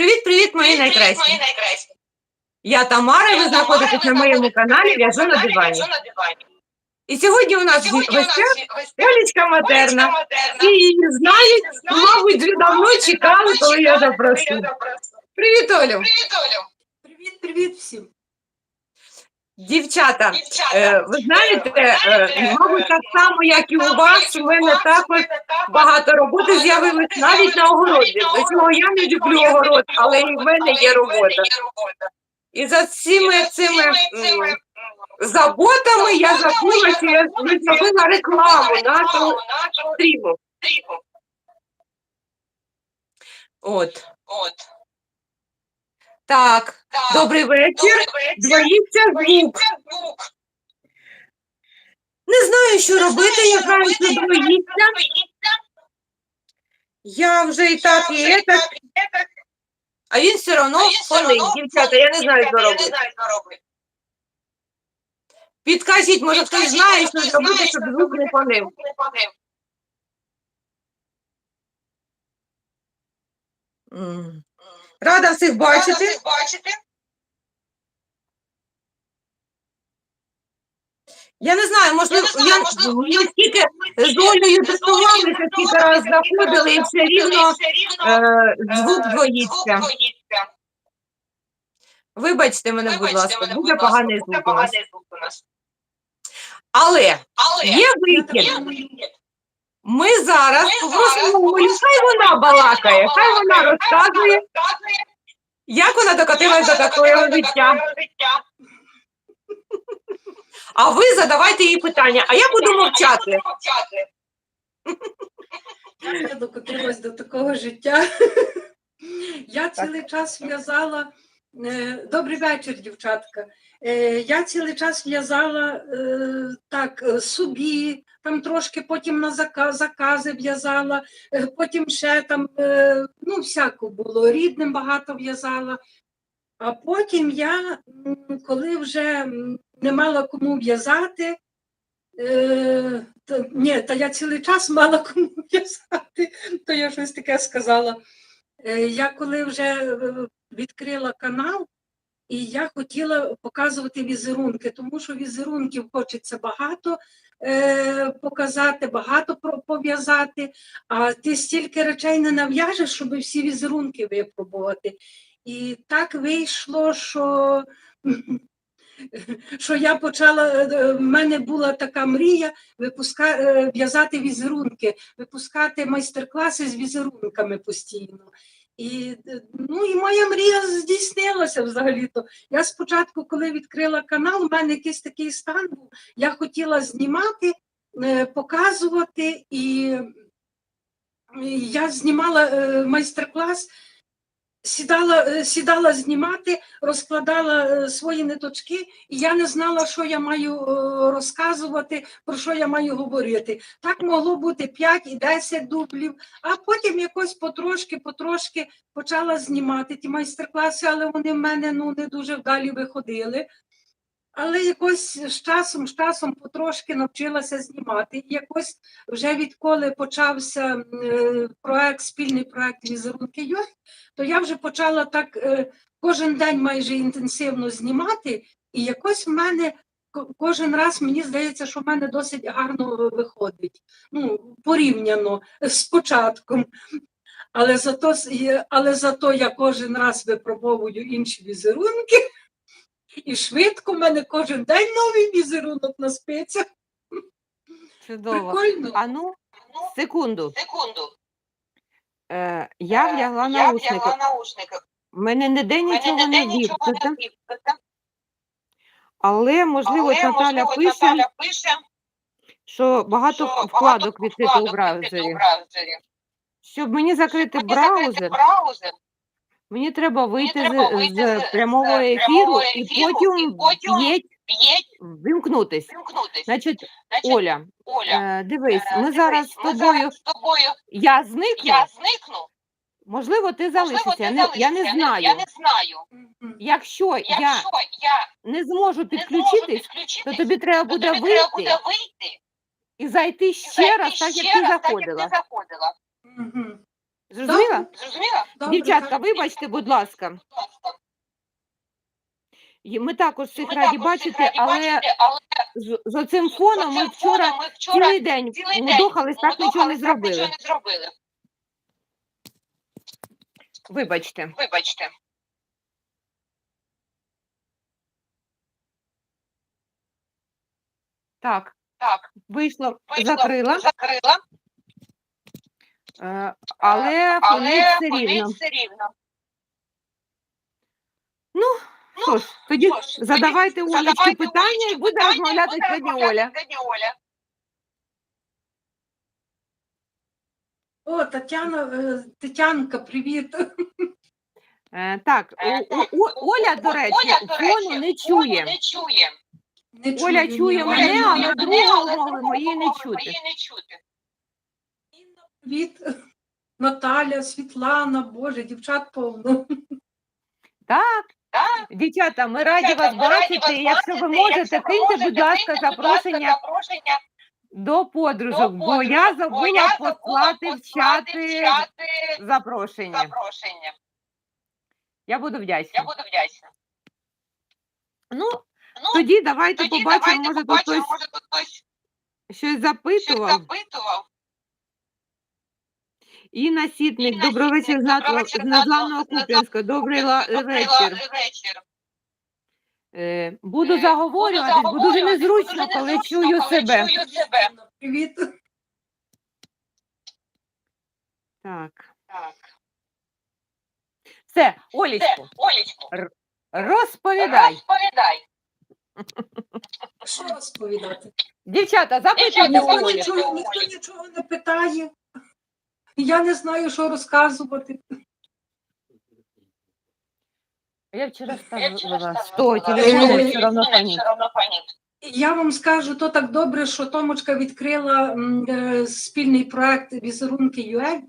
Привіт, привіт, мої найкращі. Я Тамара, і ви знаходитесь на моєму каналі В'яжу на дивані. І сьогодні у нас гостя гостях Олечка Матерна. І її знають, мабуть, вже давно чекали, коли я запросила. Привіт, Олю. Привіт, привіт всім. Дівчата, е, ви знаєте, е, мабуть, так само, як і у вас, у мене також багато роботи з'явилось навіть на огороді. До цього я не люблю огород, але і в мене є робота. І за всіми цими заботами я забула, що я зробила рекламу нашого стріму. От. Так, добрий вечір. Двоїться звук. Не знаю, що робити, яка це двоїться. Я вже і так, і так. А він все одно фонить. Дівчата, я не знаю, що робити. Підкажіть, може хтось знає, що зробити, щоб звук не фонив. М. Рада всіх бачити. бачити. Я не знаю, можливо, я, ми скільки з Олею тестувалися, скільки раз заходили, і все рівно е, звук двоїться. Вибачте мене, будь ласка, дуже поганий звук у нас. Але є вихід. Ми зараз попросимо Олю, хай вона балакає, хай вона розказує, як вона докотилась до такого життя. А ви задавайте їй питання, а я буду мовчати. Я докотилась до такого життя. Я цілий час в'язала. Е, Добрий вечір, дівчатка. Е, Я цілий час в'язала е, так собі, там трошки потім на зака- закази в'язала, потім ще там ну, всяко було, рідним багато в'язала. А потім я, коли вже не мала кому в'язати, е, ні, та я цілий час мала кому в'язати, то я щось таке сказала. Я коли вже відкрила канал, і я хотіла показувати візерунки, тому що візерунків хочеться багато е, показати, багато пов'язати, а ти стільки речей не нав'яжеш, щоб всі візерунки випробувати. І так вийшло, що, що я почала, е, в мене була така мрія е, в'язати візерунки, випускати майстер-класи з візерунками постійно. І, ну, і моя мрія здійснилася взагалі-то. Я спочатку, коли відкрила канал, у мене якийсь такий стан був. Я хотіла знімати, е, показувати, і і я знімала е, майстер-клас, сідала, е, сідала знімати, розкладала е, свої ниточки, і я не знала, що я маю е, розказувати, про що я маю говорити. Так могло бути 5 і 10 дублів, а потім якось потрошки, потрошки почала знімати ті майстер-класи, але вони в мене ну, не дуже вдалі виходили. Але якось з часом, з часом потрошки навчилася знімати. І якось вже відколи почався е, проект, спільний проект візерунки Йой, то я вже почала так е, кожен день майже інтенсивно знімати, і якось в мене кожен раз мені здається, що в мене досить гарно виходить. Ну, порівняно з початком. Але зато, але зато я кожен раз випробовую інші візерунки, і швидко в мене кожен день новий візерунок на спицях. Чудово. Прикольно. А ну, секунду. Секунду. Е, я Е, вдягла Я наушники. вдягла наушники. У мене ніде мене нічого ніде не нічого не відкрито. але, можливо, Але, Наталя можливо, пише, Наталя пише, що багато що багато вкладок відкрито у вкладок відкрито браузері. у браузері. Щоб мені закрити Мені закрити браузер, браузер, мені треба вийти треба з, вийти з з- прямого ефіру і потім і б'єть, вимкнутись. вимкнутись. Значить, Значить, Оля, Оля, е, дивись, е, ми дивись, зараз з тобою, зараз з тобою, я зникну, я зникну, можливо, ти залишишся, я не, я не знаю. Я не знаю. Мгм. Якщо я я не зможу не підключитись, то тобі треба то буде тобі треба вийти буде вийти і зайти ще зайти раз, так як ти раз, так, як заходила. ти заходила. Зрозуміла? Зрозуміла? Дівчатка, вибачте, будь ласка. І Ми також всіх раді бачити, але бачити, але з, з оцим фоном ми цим вчора фоном ми вчора цілий день мудохались, так нічого не зробили. не зробили. Вибачте. Вибачте. Так, Так, вийшло, вийшла, закрила, закрила, але але фонить все рівно. все рівно. Що ж, тоді Що ж, задавайте тоді Олечці питання і буде розмовляти сьогодні Оля. Оля. О, Тетяна, е, Тетянка, привіт. Е, Так, Е, Оля, до речі, Оля, до фону речі, не чує. Не чує. Не Оля чує мене, але мови другої моєї не чути. Привіт. Наталя, Світлана, Боже, дівчат повно. Так, Так, дівчата, ми раді вас ми раді бачити. вас Якщо ви можете, киньте, можете, будь ласка, будь ласка, запрошення до подружок, до бо я подружок, бо забула я забула послати в послати в чати запрошення. запрошення. Я буду Я вдячна. буду вдячна. Ну, Ну, тоді давайте тоді побачимо, давайте може тут побачимо, хтось тут хтось щось щось запитував. Інна Сітник, добрий вечір з з Куп'янська. Добрий вечір. Е, Буду Е, заговорюватись, бо дуже незручно, коли чую себе. Привіт. Так. Все, Олічку, розповідай. розповідай. Що розповідати? Дівчата, запитуйте ніхто нічого не питає. Я не знаю, що розказувати. Я вчора ставила ставила 100 телефон, телефонів, все одно все. Я вам скажу, то так добре, що Томочка відкрила е, спільний проект Візерунки ЮЕ.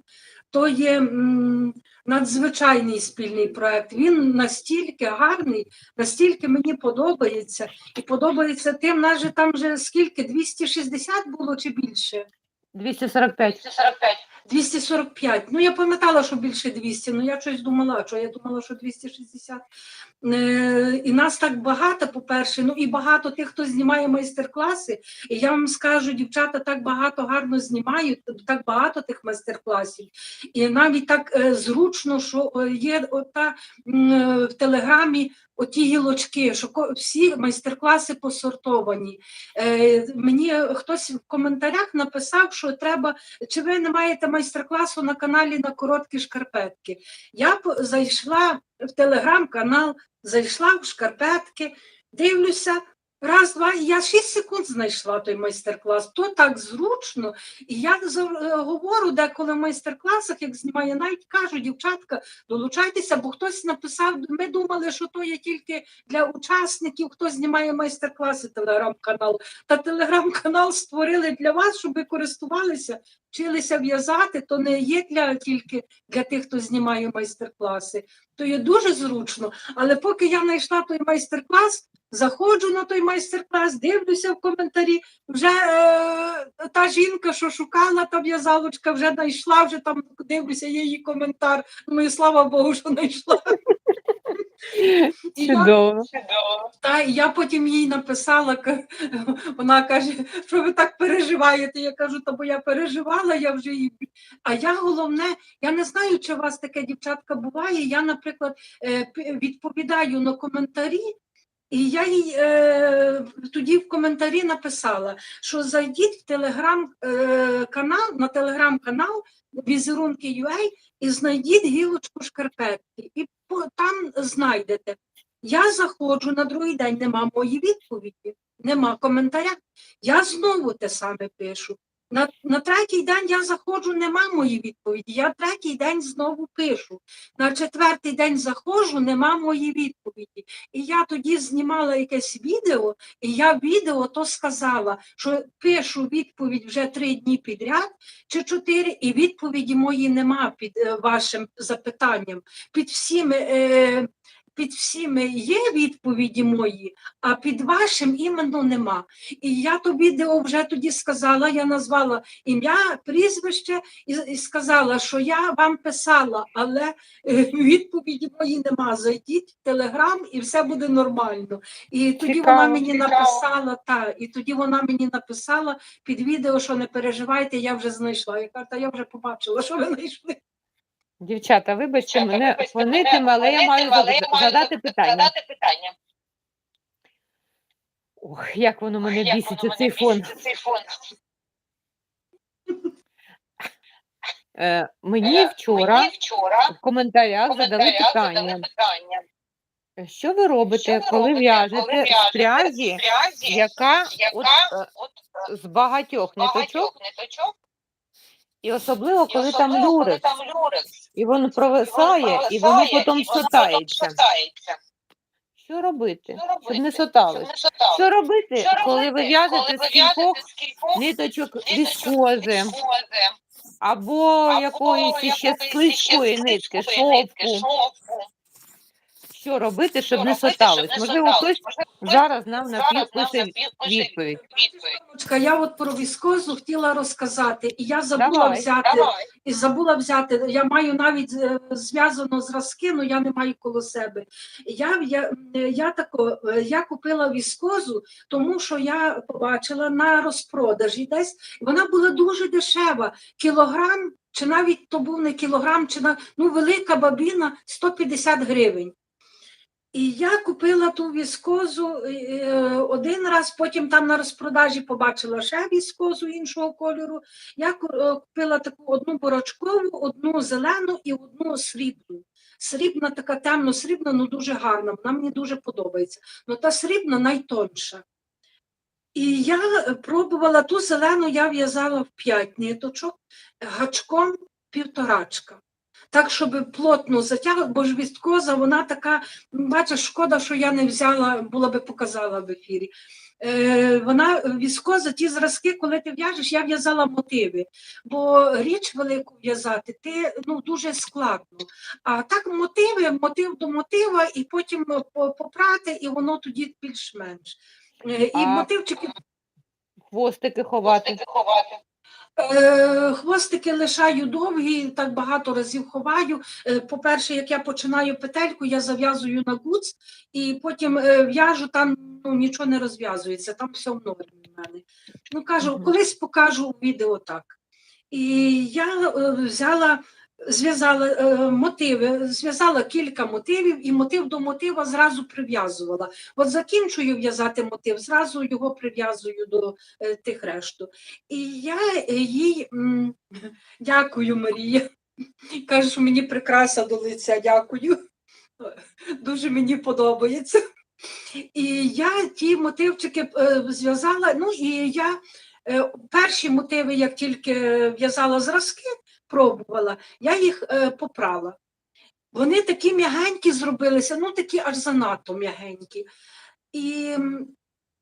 То є м, надзвичайний спільний проект. Він настільки гарний, настільки мені подобається, і подобається тим, навіть там вже скільки 260 було чи більше. 245. 245. 245. Ну, я пам'ятала, що більше 200, ну я щось думала, що я думала, що 260. Е, і нас так багато, по-перше, ну і багато тих, хто знімає майстер-класи. І я вам скажу, дівчата так багато гарно знімають, так багато тих майстер-класів. І навіть так е, зручно, що е, є ота в телеграмі оті гілочки, що всі майстер-класи посортовані. Е, мені хтось в коментарях написав, що треба чи ви не маєте майстер-класу на каналі на короткі шкарпетки? Я зайшла в телеграм-канал, зайшла в шкарпетки, дивлюся. Раз, два, я 6 секунд знайшла той майстер-клас. То так зручно. І я е, говорю деколи в майстер-класах, як знімаю, навіть кажу, дівчатка, долучайтеся, бо хтось написав, ми думали, що то є тільки для учасників, хто знімає майстер-класи, телеграм-канал. Та телеграм-канал створили для вас, щоб ви користувалися, вчилися в'язати, то не є для тільки для тих, хто знімає майстер-класи. То є дуже зручно. Але поки я знайшла той майстер-клас, заходжу на той майстер-клас, дивлюся в коментарі. Вже е, та жінка, що шукала та в'язалочка, вже знайшла, вже там дивлюся, її коментар. Ну і слава Богу, що знайшла. І я Чудово. Та і я потім їй написала, вона каже, що ви так переживаєте. Я кажу, та бо я переживала, я вже її. А я головне, я не знаю, чи у вас таке дівчатка буває. Я, наприклад, е, відповідаю на коментарі. І я їй е, тоді в коментарі написала, що зайдіть в телеграм-канал, на телеграм-канал візерунки UA і знайдіть гілочку шкарпетки. І по, там знайдете. Я заходжу на другий день, нема моєї відповіді, нема коментаря. Я знову те саме пишу. На, на третій день я заходжу, нема моєї відповіді. Я третій день знову пишу. На четвертий день заходжу, нема моєї відповіді. І я тоді знімала якесь відео, і я відео то сказала, що пишу відповідь вже три дні підряд чи чотири, і відповіді мої нема під е, вашим запитанням. Під всіми е, під всіми є відповіді мої, а під вашим іменно нема. І я тобі де вже тоді сказала, я назвала ім'я, прізвище і, і сказала, що я вам писала, але е, відповіді мої нема. Зайдіть в телеграм і все буде нормально. І тоді вона мені цікаво. написала, та, і тоді вона мені написала під відео, що не переживайте, я вже знайшла. Я кажу, та я вже побачила, що ви знайшли. Дівчата, вибачте Дівчата, мене вибачте, мене але я маю але я маю задати питання. Задати питання. Ох, як воно мене Як бісить, воно оцей мене фон. бісить, цей фон. Е, мені Е, вчора Мені вчора в коментарях задали питання, задали питання. що ви робите, Що ви коли робите, в'яжете з пряжі, пряжі, яка от, е, от з багатьох ниточок, багатьох ниточок, і особливо, і коли там особливо, коли там люрекс, і воно провисає, і воно потім сотається. Що робити, Що робити, щоб не щоб соталось? Що робити, Що коли ви в'яжете з кількох ниточок віскози, або або якоїсь іще склизької іще нитки, шовку? Що робити, щоб Що не соталось? Можливо, хтось зараз нам зараз напі- нам пише напі- пише відповідь. відповідь. Сонечка, Я от про віскозу хотіла розказати, і я забула Давай, взяти Давай. і забула взяти. Я маю навіть е, зв'язано зразки, але я не маю коло себе. Я, я, я, тако, е, я купила віскозу, тому що я побачила на розпродажі десь, вона була дуже дешева. Кілограм, чи навіть то був не кілограм, чи на ну, велика бабіна 150 гривень. І я купила ту віскозу е, один раз, потім там на розпродажі побачила ще віскозу іншого кольору. Я е, купила таку одну борочкову, одну зелену і одну срібну. Срібна така темно-срібна, ну дуже гарна. Вона мені дуже подобається. Ну та срібна найтонша. І я е, пробувала ту зелену, я в'язала в п'ять ниточок, гачком півторачка. Так, щоб плотно затягувати, бо ж віскоза, вона така, бачиш, шкода, що я не взяла, була би показала в ефірі. Е, вона віскоза, ті зразки, коли ти в'яжеш, я в'язала мотиви, бо річ велику в'язати ти ну, дуже складно. А так мотиви, мотив до мотива, і потім е, попрати, і воно тоді більш-менш. Е, І А мотивчики Хвостики ховати. Хвостики ховати. Е, Хвостики лишаю довгі, так багато разів ховаю. Е, По-перше, як я починаю петельку, я зав'язую на гуц, і потім е, в'яжу, там ну, нічого не розв'язується, там все в нормі в мене. Ну, кажу, колись покажу у відео так. І я взяла, зв'язала е, мотиви, зв'язала кілька мотивів, і мотив до мотива зразу прив'язувала. От закінчую в'язати мотив, зразу його прив'язую до е, тих решту. І я е, їй дякую, Марія. Каже, мені прикраса до лиця, дякую. Дуже мені подобається. І я ті мотивчики зв'язала. Ну і я перші мотиви, як тільки в'язала зразки, пробувала, я їх е, попрала. Вони такі м'ягенькі зробилися, ну такі аж занадто м'ягенькі. І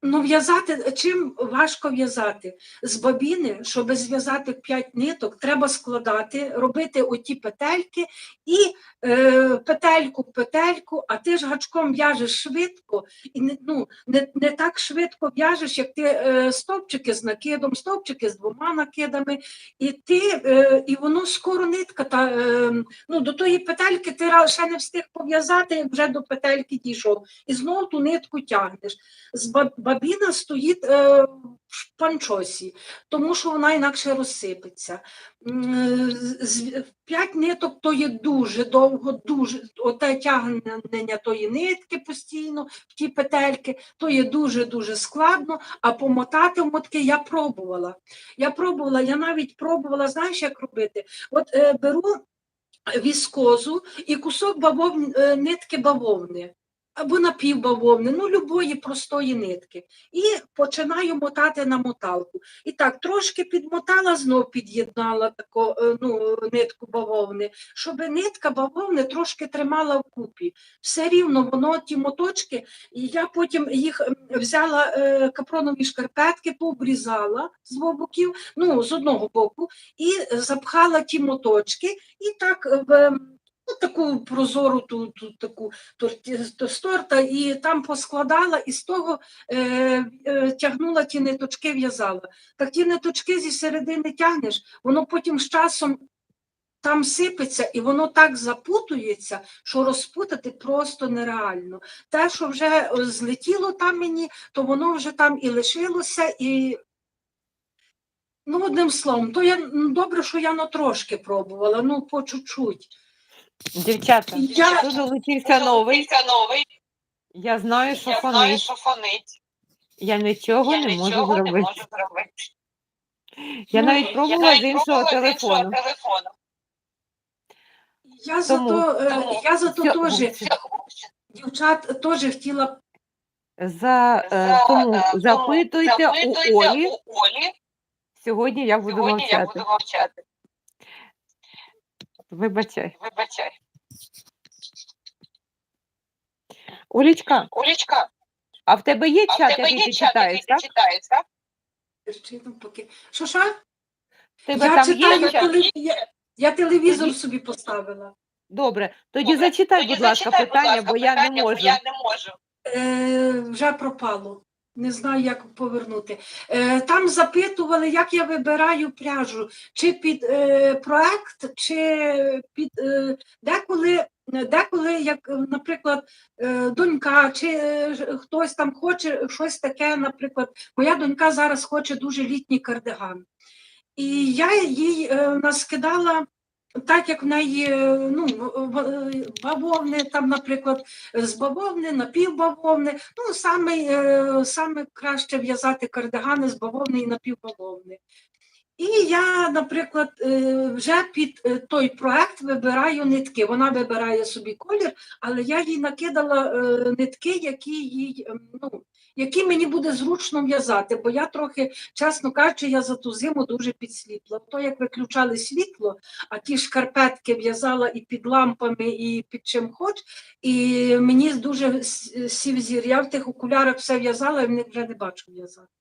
ну, в'язати, чим важко в'язати? З бабіни, щоб зв'язати 5 ниток, треба складати, робити оті петельки і е, петельку, петельку, а ти ж гачком в'яжеш швидко, і не, ну, не, не так швидко в'яжеш, як ти е, стовпчики з накидом, стовпчики з двома накидами, і ти, е, і воно скоро нитка. Та, е, ну, до тої петельки ти ще не встиг пов'язати, як вже до петельки дійшов. І знову ту нитку тягнеш. З ба- бабіна стоїть е, в панчосі, тому що вона інакше розсипеться. П'ять ниток то є дуже довго, дуже оте тягнення тої нитки постійно в ті петельки, то є дуже-дуже складно. А помотати мотки я пробувала. Я пробувала, я навіть пробувала, знаєш, як робити? От е, беру віскозу і кусок бавовни, е, нитки бавовни. Або напівбавовни, ну любої простої нитки. І починаю мотати на моталку. І так, трошки підмотала, знов під'єднала таку е, ну, нитку бавовни, щоб нитка бавовни трошки тримала вкупі. Все рівно воно ті моточки, і я потім їх взяла е, капронові шкарпетки, пообрізала з двох боків, ну, з одного боку, і запхала ті моточки, і так в ну, таку прозору ту, ту таку з торта, і там поскладала, і з того е, е, тягнула ті ниточки, в'язала. Так ті ниточки зі середини тягнеш, воно потім з часом там сипеться, і воно так запутується, що розпутати просто нереально. Те, що вже злетіло там мені, то воно вже там і лишилося, і ну, одним словом, то я ну, добре, що я ну, трошки пробувала, ну по чуть-чуть. Дівчата, Я- тут долучився новий. Новий. Я знаю, що Я знаю, фонить. що фонить. Я нічого Я не можу нічого не зробити. можу зробити. Я Ну, навіть Я пробувала навіть з іншого пробувала з іншого телефону. телефону. Я Тому- зато, е, тому я зато Всьо- теж, дівчат теж хотіла За, е, За- тому е, тому запитуйте у Олі. у Олі. Сьогодні я буду Сьогодні я мовчати. буду мовчати. Вибачай. Вибачай. Олічка, Олічка, а в тебе є чат, тебе який є ти чат, читаєш, так? так? поки. Що що? Тебе Я там читаю, є чат? теле- я, я телевізор Тоді- собі поставила. Добре, тоді Добре, зачитай, тоді будь ласка, зачитай, будь питання, бо я не питання, бо можу. Я не можу. Е, вже пропало. Не знаю, як повернути. Е, там запитували, як я вибираю пряжу, чи під е, проект, чи під е, деколи, деколи, як, наприклад, е, донька, чи е, хтось там хоче щось таке, наприклад, моя донька зараз хоче дуже літній кардиган. І я їй е, наскидала. Так як в неї е, ну, бавовни, там, наприклад, з бавовни, напівбавовни. Ну, саме, е, саме краще в'язати кардигани з бавовни і напівбавовни. І я, наприклад, е, вже під е, той проект вибираю нитки. Вона вибирає собі колір, але я їй накидала е, нитки, які їй, ем, ну, які мені буде зручно в'язати, бо я трохи, чесно кажучи, я за ту зиму дуже підсліпла. То як виключали світло, а ті шкарпетки в'язала і під лампами, і під чим хоч, і мені дуже сів зір. Я в тих окулярах все в'язала, і в них вже не бачу в'язати.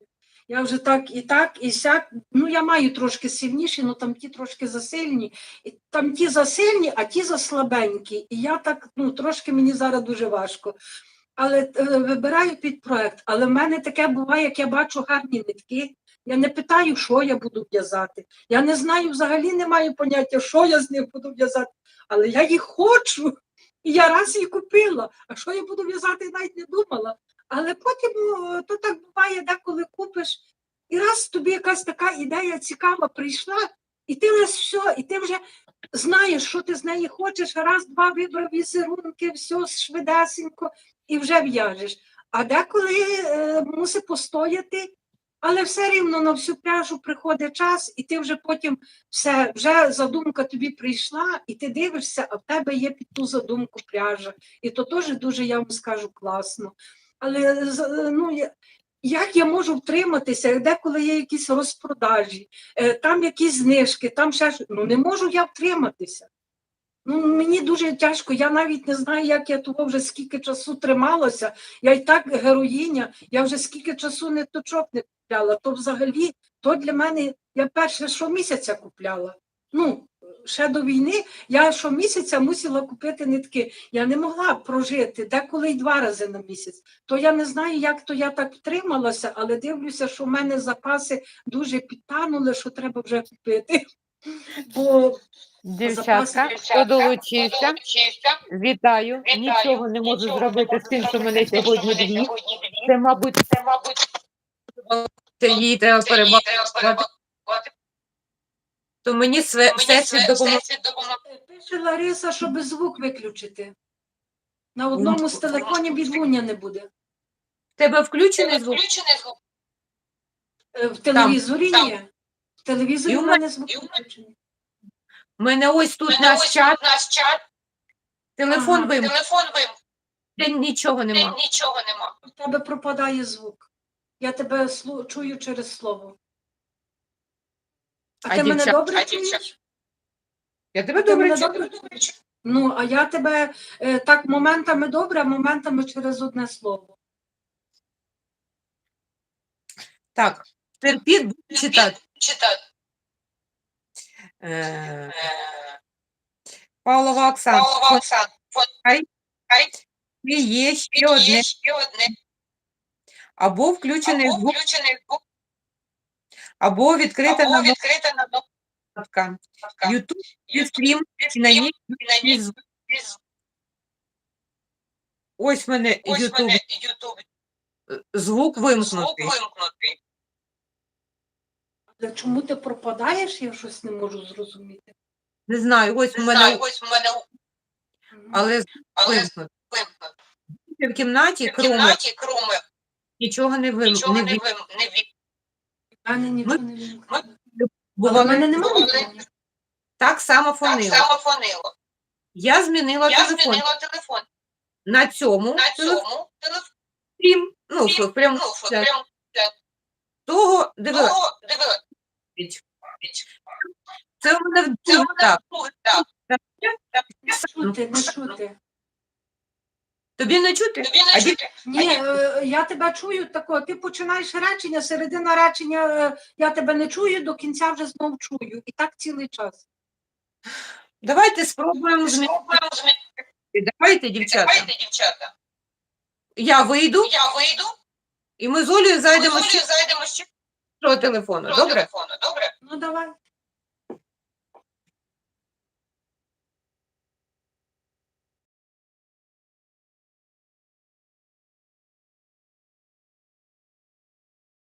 Я вже так і так, і сяк. Ну, я маю трошки сильніші, але там ті трошки засильні. І там ті засильні, а ті заслабенькі. І я так, ну, трошки мені зараз дуже важко. Але е, вибираю під проект. Але в мене таке буває, як я бачу гарні нитки. Я не питаю, що я буду в'язати. Я не знаю, взагалі не маю поняття, що я з них буду в'язати. Але я їх хочу. І я раз її купила. А що я буду в'язати, навіть не думала. Але потім то так буває, деколи купиш, і раз тобі якась така ідея цікава прийшла, і ти раз все, і ти вже знаєш, що ти з неї хочеш, раз, два вибрав візерунки, все швидесенько, і вже в'яжеш. А деколи е, мусить постояти, але все рівно на всю пряжу приходить час, і ти вже потім все, вже задумка тобі прийшла, і ти дивишся, а в тебе є під ту задумку пряжа. І то теж дуже, я вам скажу, класно. Але ну, я- як я можу втриматися, деколи є якісь розпродажі, е, там якісь знижки, там ще ну не можу я втриматися. Ну, мені дуже тяжко, я навіть не знаю, як я того вже скільки часу трималася. Я й так героїня, я вже скільки часу не точок не купляла. То взагалі, то для мене я перше щомісяця купляла. Ну, ще до війни я щомісяця мусила купити нитки. Я не могла прожити деколи й два рази на місяць. То я не знаю, як то я так втрималася, але дивлюся, що в мене запаси дуже підтанули, що треба вже купити. Бо Дівчатка, хто долучився, вітаю. вітаю. Нічого не можу Нічого зробити з тим, що мене сьогодні дві. Це, мабуть, Це, мабуть, Це їй треба перебувати. То мені все- всесвіт допоможе. пише Лариса, щоб звук виключити. На одному з телефонів відлуння не буде. В тебе включений Тебе звук? включений звук? Е, В телевізорі там. ні. В телевізорі І у мене звук і у мене- виключений. У мене ось тут Мене наш ось чат, Наш чат, телефон Ага. вимкнений, телефон вимкнений, нічого нема. нічого нема. У тебе пропадає звук. Я тебе слу- чую через слово. А, А ти мене добре а чуєш? Я тебе Ти добре чую. Ну, а я тебе е, так моментами добре, а моментами через одне слово. Так, терпіть, буду читати. Читати. Е, Павлова Оксана, Павлова Оксана. Хай. Хай. є ще одне, або включений звук, включений звук, або відкрита або на відкрита на YouTube стрім, і на ній звук. звук. Ось мене Ось в Ютуб, мене Ютуб. звук Звук вимкнутий. вимкнутий. Але Чому ти пропадаєш? Я щось не можу зрозуміти. Не знаю, ось в Не мене, знаю, ось в мене але але вимкнутий. вимкнутий. В кімнаті, В кімнаті, кроме, нічого не вим... нічого не не вим... не від. Мене нічого не вимкнуло. бо в мене немає. Вони- так само Так само фонило. Я змінила Я телефон. змінила телефон. На цьому На телефон цьому телефоні, стрім, ну, що, прям ну, що так, прям того дивилася. того дивилась. Це у мене в Це вона так. так. Не чути, не чути. Тобі не чути? Тобі не ді- чути. Ні, е, я тебе чую тако. Ти починаєш речення, середина речення, е, я тебе не чую, до кінця вже знов чую. І так цілий час. Давайте спробуємо змінити. Змінити. Давайте, дівчата. Давайте, дівчата. Я вийду, Я вийду, і ми з Олею ми з зайдемо Олею зайдемо ще до телефону. до Добре? телефону. Добре? Ну давай.